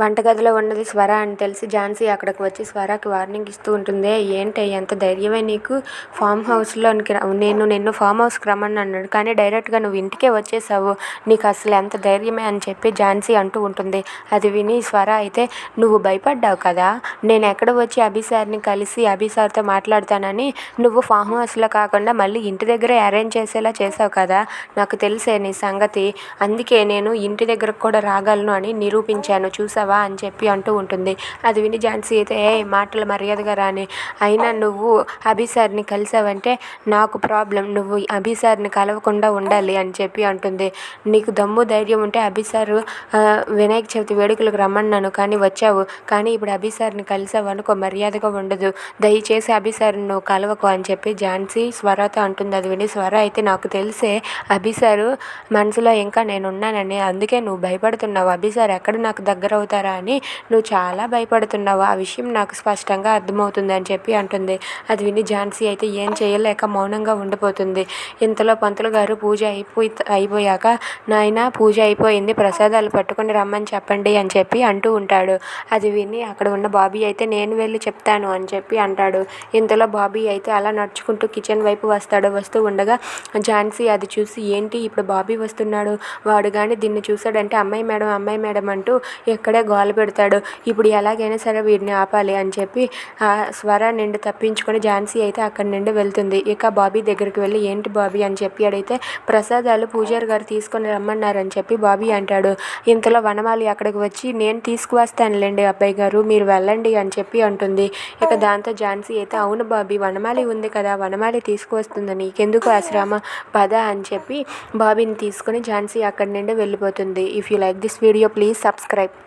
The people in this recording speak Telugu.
వంటగదిలో ఉన్నది స్వర అని తెలిసి ఝాన్సీ అక్కడికి వచ్చి స్వరకి వార్నింగ్ ఇస్తూ ఉంటుంది. ఏంటి ఎంత ధైర్యమే నీకు? ఫామ్ హౌస్లోనికి నేను నిన్ను ఫామ్ హౌస్కి రమ్మని అన్నాడు. కానీ డైరెక్ట్గా నువ్వు ఇంటికే వచ్చేసావు. నీకు అసలు ఎంత ధైర్యమే అని చెప్పి ఝాన్సీ అంటూ ఉంటుంది. అది విని స్వర అయితే నువ్వు భయపడ్డావు కదా? నేను ఎక్కడ వచ్చి అభిసార్ని కలిసి అభిసార్తో మాట్లాడతానని నువ్వు ఫామ్ హౌస్లో కాకుండా మళ్ళీ ఇంటి దగ్గరే అరేంజ్ చేసేలా చేసావు కదా? నాకు తెలిసే నీ సంగతి. అందుకే నేను ఇంటి దగ్గరకు కూడా రాగలను అని నిరూపించాను. చూసావు? అని చెప్పి అంటూ ఉంటుంది. అది విని ఝాన్సీ అయితే ఏ మాటలు మర్యాదగా రాని. అయినా నువ్వు అభి సార్ని కలిసావంటే నాకు ప్రాబ్లం. నువ్వు అభి సార్ని కలవకుండా ఉండాలి అని చెప్పి అంటుంది. నీకు దమ్ము ధైర్యం ఉంటే అభిసారు వినాయక చవితి వేడుకలకు రమ్మన్నాను కానీ వచ్చావు. కానీ ఇప్పుడు అభి సార్ని కలిసావు అనుకో మర్యాదగా ఉండదు. దయచేసి అభి సార్ని నువ్వు కలవకు అని చెప్పి ఝాన్సీ స్వరతో అంటుంది. అది విని స్వర అయితే నాకు తెలిసే అభిసారు మనసులో ఇంకా నేను ఉన్నానని అందుకే నువ్వు భయపడుతున్నావు. అభి సార్ ఎక్కడ నాకు దగ్గర అవుతారా? అని నువ్వు చాలా భయపడుతున్నావు. ఆ విషయం నాకు స్పష్టంగా అర్థమవుతుంది అని చెప్పి అంటుంది. అది విని ఝాన్సీ అయితే ఏం చేయలేక మౌనంగా ఉండిపోతుంది. ఇంతలో పంతులు గారు పూజ అయిపోయి అయిపోయాక నాయన పూజ అయిపోయింది. ప్రసాదాలు పట్టుకొని రమ్మని చెప్పండి అని చెప్పి అంటూ ఉంటాడు. అది విని అక్కడ ఉన్న బాబీ అయితే నేను వెళ్ళి చెప్తాను అని చెప్పి అంటాడు. ఇంతలో బాబీ అయితే అలా నడుచుకుంటూ కిచెన్ వైపు వస్తాడు. వస్తూ ఉండగా ఝాన్సీ అది చూసి ఏంటి ఇప్పుడు బాబీ వస్తున్నాడు? వాడు కానీ దీన్ని చూశాడంటే అమ్మాయి మేడం అమ్మాయి మేడం అంటూ ఎక్కడే గోల పెడతాడు. ఇప్పుడు ఎలాగైనా సరే వీడిని ఆపాలి అని చెప్పి ఆ స్వర నిండి తప్పించుకొని ఝాన్సీ అయితే అక్కడి నుండి వెళ్తుంది. ఇక బాబీ దగ్గరికి వెళ్ళి ఏంటి బాబీ? అని చెప్పి అడిగితే ప్రసాదాలు పూజారి గారు తీసుకొని రమ్మన్నారని చెప్పి బాబీ అంటాడు. ఇంతలో వనమాలి అక్కడికి వచ్చి నేను తీసుకువస్తానులేండి అబ్బాయి గారు మీరు వెళ్ళండి అని చెప్పి అంటుంది. ఇక దాంతో ఝాన్సీ అయితే అవును బాబీ వనమాలి ఉంది కదా వనమాలి తీసుకువస్తుంది నీకెందుకు ఆ శ్రమ పద అని చెప్పి బాబీని తీసుకొని ఝాన్సీ అక్కడి నుండి వెళ్ళిపోతుంది. If you like this video please subscribe